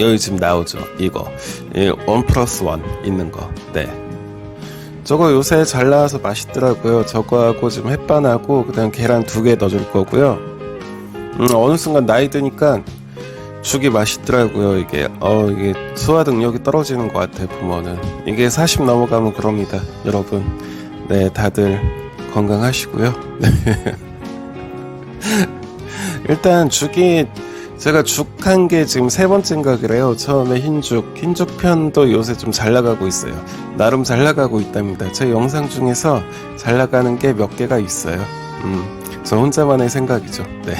여기 지금 나오죠. 이거. 이원 플러스 원 있는 거. 네. 저거 요새 잘 나와서 맛있더라고요. 저거하고 지금 햇반하고 그다음 계란 두 개 넣어줄 거고요. 음, 어느 순간 나이 드니까 죽이 맛있더라고요. 이게 어 이게 소화 능력이 떨어지는 것 같아요. 부모는 이게 40 넘어가면 그럽니다. 여러분, 네 다들 건강하시고요. 일단 죽이 제가 죽 한 게 지금 세 번째인가 그래요. 처음에 흰죽, 흰죽 편도 요새 좀 잘 나가고 있어요. 나름 잘 나가고 있답니다. 제 영상 중에서 잘 나가는 게 몇 개가 있어요. 음, 저 혼자만의 생각이죠. 네.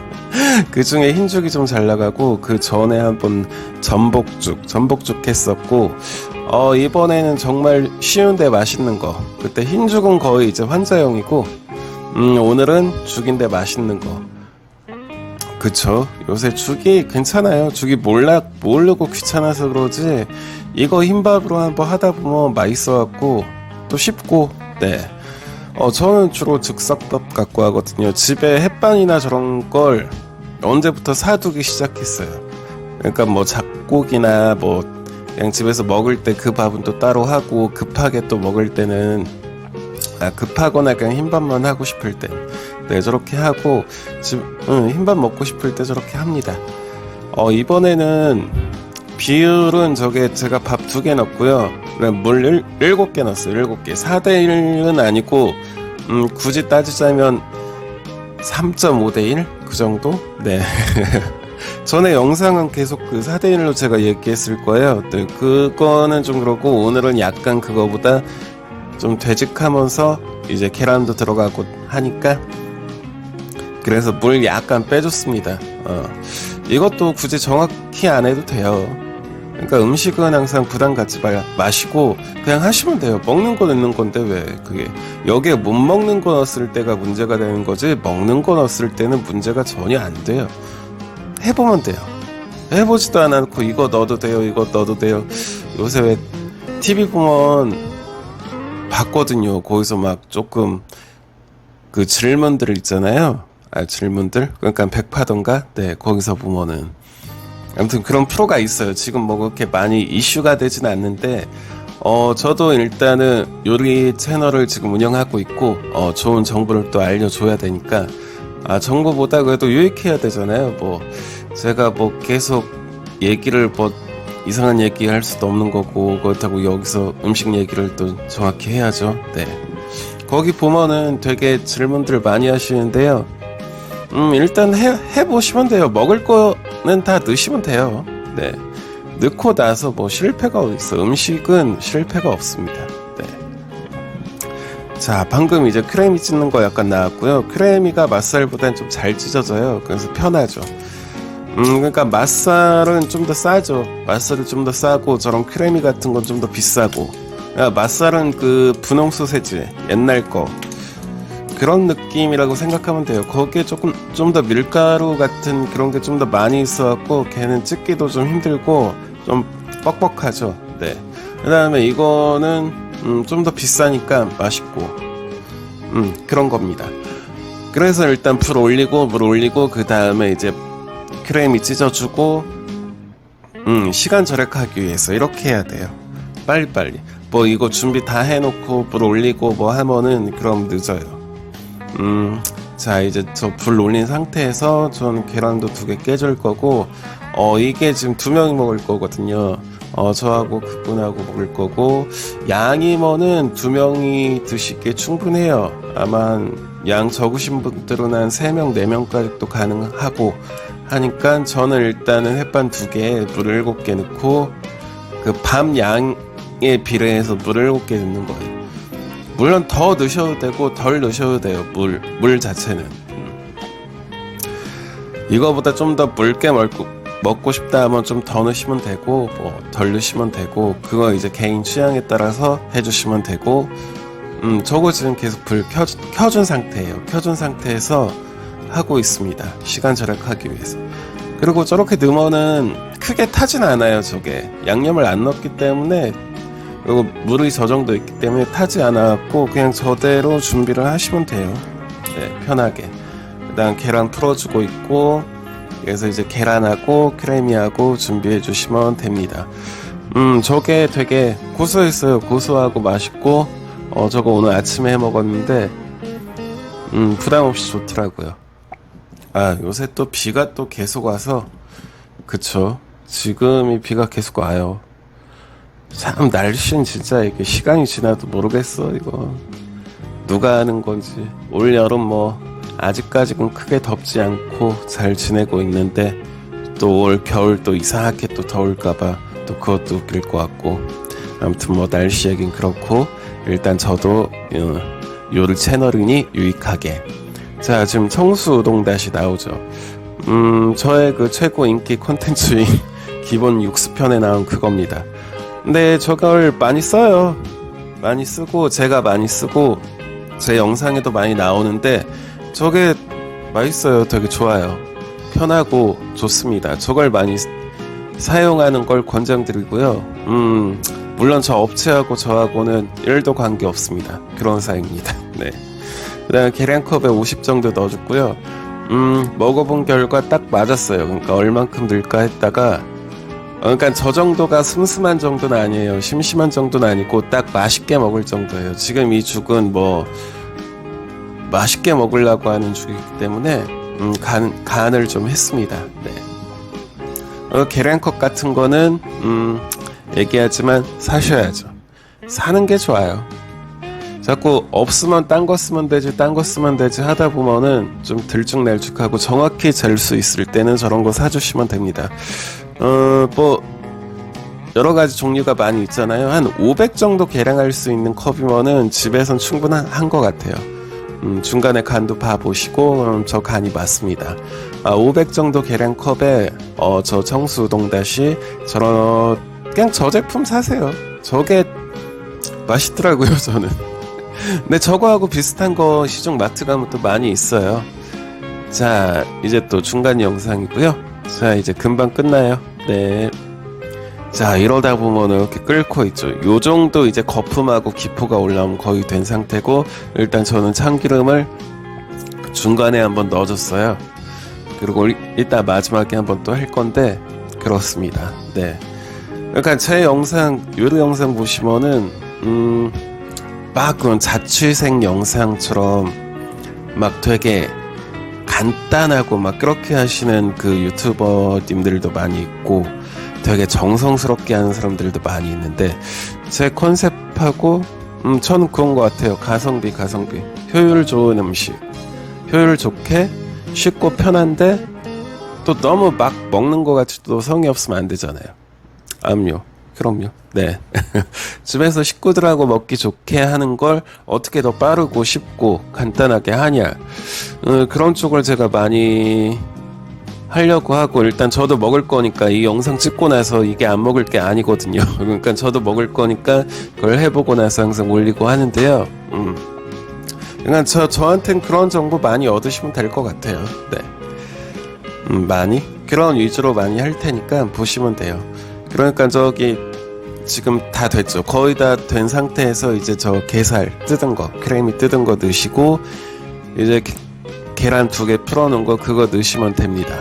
그 중에 흰죽이 좀 잘 나가고 그 전에 한번 전복죽, 전복죽 했었고 어 이번에는 정말 쉬운데 맛있는 거. 그때 흰죽은 거의 이제 환자용이고 음 오늘은 죽인데 맛있는 거. 그쵸. 요새 죽이 괜찮아요. 죽이 몰라, 모르고 귀찮아서 그러지. 이거 흰밥으로 한번 하다 보면 맛있어갖고, 또 쉽고, 네. 어, 저는 주로 즉석밥 갖고 하거든요. 집에 햇반이나 저런 걸 언제부터 사두기 시작했어요. 그러니까 뭐 잡곡이나 뭐, 그냥 집에서 먹을 때 그 밥은 또 따로 하고, 급하게 또 먹을 때는, 아, 급하거나 그냥 흰밥만 하고 싶을 때. 네, 저렇게 하고, 집, 응, 흰밥 먹고 싶을 때 저렇게 합니다. 어, 이번에는 비율은 저게 제가 밥 두 개 넣었고요. 물 일, 일곱 개 넣었어요. 일곱 개. 4대 1은 아니고, 음, 굳이 따지자면 3.5대 1? 그 정도? 네. 전에 영상은 계속 그 4대 1로 제가 얘기했을 거예요. 네, 그거는 좀 그렇고, 오늘은 약간 그거보다 좀 되직하면서 이제 계란도 들어가고 하니까 그래서 물 약간 빼줬습니다. 어. 이것도 굳이 정확히 안 해도 돼요. 그러니까 음식은 항상 부담 갖지 마, 마시고 그냥 하시면 돼요. 먹는 거 넣는 건데 왜 그게 여기에 못 먹는 거 넣었을 때가 문제가 되는 거지 먹는 거 넣었을 때는 문제가 전혀 안 돼요. 해보면 돼요. 해보지도 않았고 이거 넣어도 돼요. 이거 넣어도 돼요. 요새 왜 TV 보면 봤거든요. 거기서 막 조금 그 질문들 있잖아요. 아, 질문들? 그러니까 백파던가? 네, 거기서 보면은. 아무튼 그런 프로가 있어요. 지금 뭐 그렇게 많이 이슈가 되진 않는데, 어, 저도 일단은 요리 채널을 지금 운영하고 있고, 어, 좋은 정보를 또 알려줘야 되니까, 아, 정보보다 그래도 유익해야 되잖아요. 뭐, 제가 뭐 계속 얘기를 뭐, 이상한 얘기 할 수도 없는 거고, 그렇다고 여기서 음식 얘기를 또 정확히 해야죠. 네. 거기 보면은 되게 질문들 많이 하시는데요. 음, 일단 해, 해보시면 돼요. 먹을 거는 다 넣으시면 돼요. 네. 넣고 나서 뭐 실패가 어딨어. 음식은 실패가 없습니다. 네. 자, 방금 이제 크레미 찢는 거 약간 나왔고요. 크레미가 맛살보단 좀 잘 찢어져요. 그래서 편하죠. 음, 그러니까 맛살은 좀 더 싸죠. 맛살이 좀더 싸고 저런 크레미 같은 건 좀 더 비싸고. 야, 맛살은 그 분홍 소세지 옛날 거 그런 느낌이라고 생각하면 돼요. 거기에 조금 좀 더 밀가루 같은 그런 게 좀 더 많이 있어갖고 걔는 찢기도 좀 힘들고 좀 뻑뻑하죠. 네. 그다음에 이거는 음, 좀 더 비싸니까 맛있고 음, 그런 겁니다. 그래서 일단 불 올리고 물 올리고 그 다음에 이제 크레미 찢어주고 음, 시간 절약하기 위해서 이렇게 해야 돼요. 빨리빨리. 뭐 이거 준비 다 해놓고 불 올리고 뭐 하면은 그럼 늦어요. 음, 자 이제 저 불 올린 상태에서 저는 계란도 두 개 깨줄 거고 어 이게 지금 두 명이 먹을 거거든요. 어 저하고 그분하고 먹을 거고 양이 뭐는 두 명이 드시기에 충분해요. 아마 양 적으신 분들은 한 세 명, 네 명까지도 가능하고 하니까 저는 일단은 햇반 두 개에 물 일곱 개 넣고 그 밤 양에 비례해서 물 일곱 개 넣는 거예요. 물론 더 넣으셔도 되고 덜 넣으셔도 돼요. 물, 물 자체는. 음. 이거보다 좀 더 묽게 먹고, 먹고 싶다 하면 좀 더 넣으시면 되고, 뭐, 덜 넣으시면 되고, 그거 이제 개인 취향에 따라서 해주시면 되고, 음, 저거 지금 계속 불 켜, 켜준 상태예요. 켜준 상태에서 하고 있습니다. 시간 절약하기 위해서. 그리고 저렇게 넣으면은 크게 타진 않아요, 저게. 양념을 안 넣었기 때문에 그리고 물이 저 정도 있기 때문에 타지 않았고 그냥 저대로 준비를 하시면 돼요. 네, 편하게. 일단 계란 풀어주고 있고 그래서 이제 계란하고 크레미하고 준비해 주시면 됩니다. 음, 저게 되게 고소했어요. 고소하고 맛있고, 어, 저거 오늘 아침에 해 먹었는데, 음, 부담 없이 좋더라고요. 아, 요새 또 비가 또 계속 와서, 그쵸. 지금 이 비가 계속 와요. 참, 날씨는 진짜 이게 시간이 지나도 모르겠어, 이거. 누가 하는 건지. 올 여름 뭐, 아직까지는 크게 덥지 않고 잘 지내고 있는데, 또 올 겨울 또 이상하게 또 더울까봐 또 그것도 웃길 것 같고. 아무튼 뭐, 날씨 얘긴 그렇고, 일단 저도, 어, 요를 채널이니 유익하게. 자, 지금 청수 우동 다시 나오죠. 음, 저의 그 최고 인기 콘텐츠인 기본 육수편에 나온 그겁니다. 근데 저걸 많이 써요. 많이 쓰고, 제가 많이 쓰고, 제 영상에도 많이 나오는데, 저게 맛있어요. 되게 좋아요. 편하고 좋습니다. 저걸 많이 쓰- 사용하는 걸 권장드리고요. 음, 물론 저 업체하고 저하고는 1도 관계 없습니다. 그런 사이입니다. 네. 그 다음에 계량컵에 50 정도 넣어줬고요. 음, 먹어본 결과 딱 맞았어요. 그러니까 얼만큼 넣을까 했다가, 어, 그러니까 저 정도가 슴슴한 정도는 아니에요. 심심한 정도는 아니고 딱 맛있게 먹을 정도예요. 지금 이 죽은 뭐, 맛있게 먹으려고 하는 죽이기 때문에, 음, 간, 간을 좀 했습니다. 네. 어, 계량컵 같은 거는, 음, 얘기하지만 사셔야죠. 사는 게 좋아요. 자꾸 없으면 딴 거 쓰면 되지, 딴 거 쓰면 되지 하다 보면은 좀 들쭉날쭉하고 정확히 잴 수 있을 때는 저런 거 사주시면 됩니다. 어, 뭐, 여러 가지 종류가 많이 있잖아요. 한 500 정도 계량할 수 있는 컵이면은 집에선 충분한 한것 같아요. 음, 중간에 간도 봐보시고, 음, 저 간이 맞습니다. 아, 500 정도 계량 컵에, 어, 저 청수 우동 다시, 저런, 그냥 저 제품 사세요. 저게 맛있더라고요, 저는. 근데 저거하고 비슷한 거 시중 마트 가면 또 많이 있어요. 자, 이제 또 중간 영상이고요. 자, 이제 금방 끝나요. 네. 자, 이러다 보면 이렇게 끓고 있죠. 요 정도 이제 거품하고 기포가 올라오면 거의 된 상태고, 일단 저는 참기름을 중간에 한번 넣어줬어요. 그리고 일- 이따 마지막에 한번 또 할 건데, 그렇습니다. 네. 그러니까 제 영상, 요리 영상 보시면은, 음, 막 그런 자취생 영상처럼 막 되게 간단하고 막 그렇게 하시는 그 유튜버님들도 많이 있고 되게 정성스럽게 하는 사람들도 많이 있는데 제 컨셉하고 음 저는 그런 것 같아요. 가성비 가성비. 효율 좋은 음식. 효율 좋게 쉽고 편한데 또 너무 막 먹는 것 같이 또 성의 없으면 안 되잖아요. 암요 그럼요. 네. 집에서 식구들하고 먹기 좋게 하는 걸 어떻게 더 빠르고 쉽고 간단하게 하냐. 어, 그런 쪽을 제가 많이 하려고 하고 일단 저도 먹을 거니까 이 영상 찍고 나서 이게 안 먹을 게 아니거든요. 그러니까 저도 먹을 거니까 그걸 해보고 나서 항상 올리고 하는데요. 음. 그러니까 저, 저한텐 그런 정보 많이 얻으시면 될 것 같아요. 네. 음, 많이? 그런 위주로 많이 할 테니까 보시면 돼요. 그러니까 저기 지금 다 됐죠. 거의 다 된 상태에서 이제 저 게살 뜯은 거, 크레미 뜯은 거 넣으시고 이제 게- 계란 두 개 풀어놓은 거 그거 넣으시면 됩니다.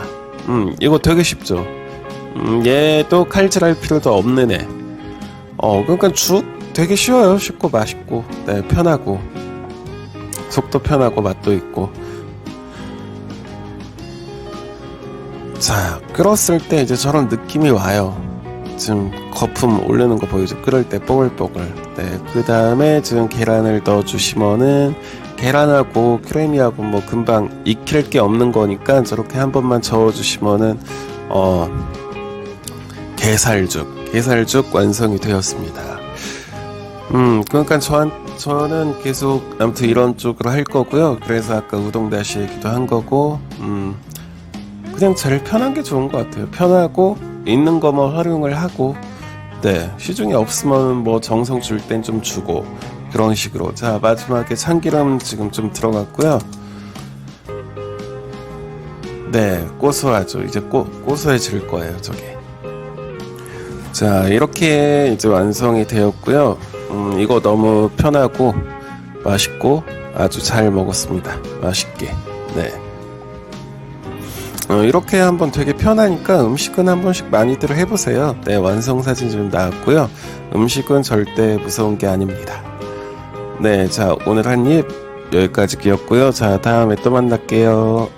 음, 이거 되게 쉽죠. 음, 얘도 칼질할 필요도 없는 애. 어, 그러니까 죽 되게 쉬워요. 쉽고 맛있고, 네, 편하고 속도 편하고 맛도 있고. 자, 끓었을 때 이제 저런 느낌이 와요. 지금 거품 오르는 거 보이죠? 끓을 때 뽀글뽀글. 네. 그 다음에 지금 계란을 넣어 주시면은 계란하고 크레미하고 뭐 금방 익힐 게 없는 거니까 저렇게 한 번만 저어 주시면은 어 게살죽, 게살죽 완성이 되었습니다. 음, 그러니까 저한 저는 계속 아무튼 이런 쪽으로 할 거고요. 그래서 아까 우동 다시 얘기도 한 거고, 음, 그냥 제일 편한 게 좋은 것 같아요. 편하고 있는 거만 활용을 하고 네 시중에 없으면 뭐 정성 줄 땐 좀 주고 그런 식으로 자 마지막에 참기름 지금 좀 들어갔고요. 네 고소하죠. 이제 고, 고소해질 거예요. 저게. 자 이렇게 이제 완성이 되었고요. 음, 이거 너무 편하고 맛있고 아주 잘 먹었습니다. 맛있게. 네. 어, 이렇게 한번 되게 편하니까 음식은 한 번씩 많이들 해보세요. 네, 완성 사진 좀 나왔고요. 음식은 절대 무서운 게 아닙니다. 네, 자, 오늘 한 입 여기까지였고요. 자, 다음에 또 만날게요.